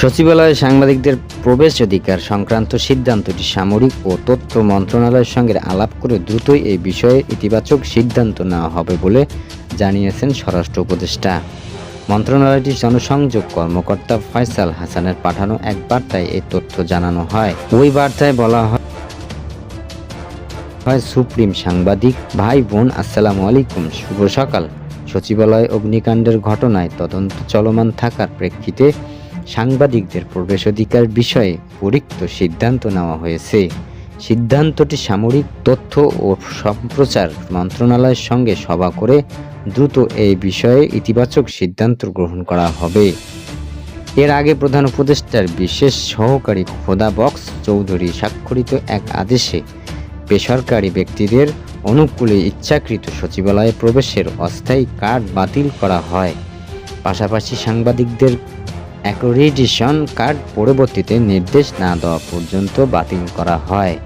সচিবালয়ে সাংবাদিকদের প্রবেশ অধিকার সংক্রান্ত সিদ্ধান্তটি সামরিক ও তথ্য মন্ত্রণালয়ের সঙ্গে আলাপ করে দ্রুতই এই বিষয়ে ইতিবাচক সিদ্ধান্ত নেওয়া হবে বলে জানিয়েছেন স্বরাষ্ট্র উপদেষ্টা। মন্ত্রণালয়টির জনসংযোগ কর্মকর্তা ফয়সাল হাসানের পাঠানো এক বার্তায় এই তথ্য জানানো হয়। ওই বার্তায় বলা হয় হয়, সুপ্রিম সাংবাদিক, ভাই, বোন, আসসালামু আলাইকুম, শুভ সকাল। সচিবালয় অগ্নিকাণ্ডের ঘটনায় তদন্ত চলমান থাকার প্রেক্ষিতে সাংবাদিকদের প্রবেশাধিকার বিষয়ে পরীক্ষিত সিদ্ধান্ত নেওয়া হয়েছে। সিদ্ধান্তটি সামরিক তথ্য ও সম্প্রচার মন্ত্রণালয়ের সঙ্গে সভা করে দ্রুত এই বিষয়ে ইতিবাচক সিদ্ধান্ত গ্রহণ করা হবে। এর আগে প্রধান উপদেষ্টার বিশেষ সহকারী খোদা বক্স চৌধুরী স্বাক্ষরিত এক আদেশে বেসরকারি ব্যক্তিদের অনুকূলে ইচ্ছাকৃত সচিবালয়ে প্রবেশের অস্থায়ী কার্ড বাতিল করা হয়। পাশাপাশি সাংবাদিকদের অ্যাক্রেডিটেশন কার্ড পরবর্তীতে নির্দেশ না দেওয়া পর্যন্ত বাতিল করা হয়।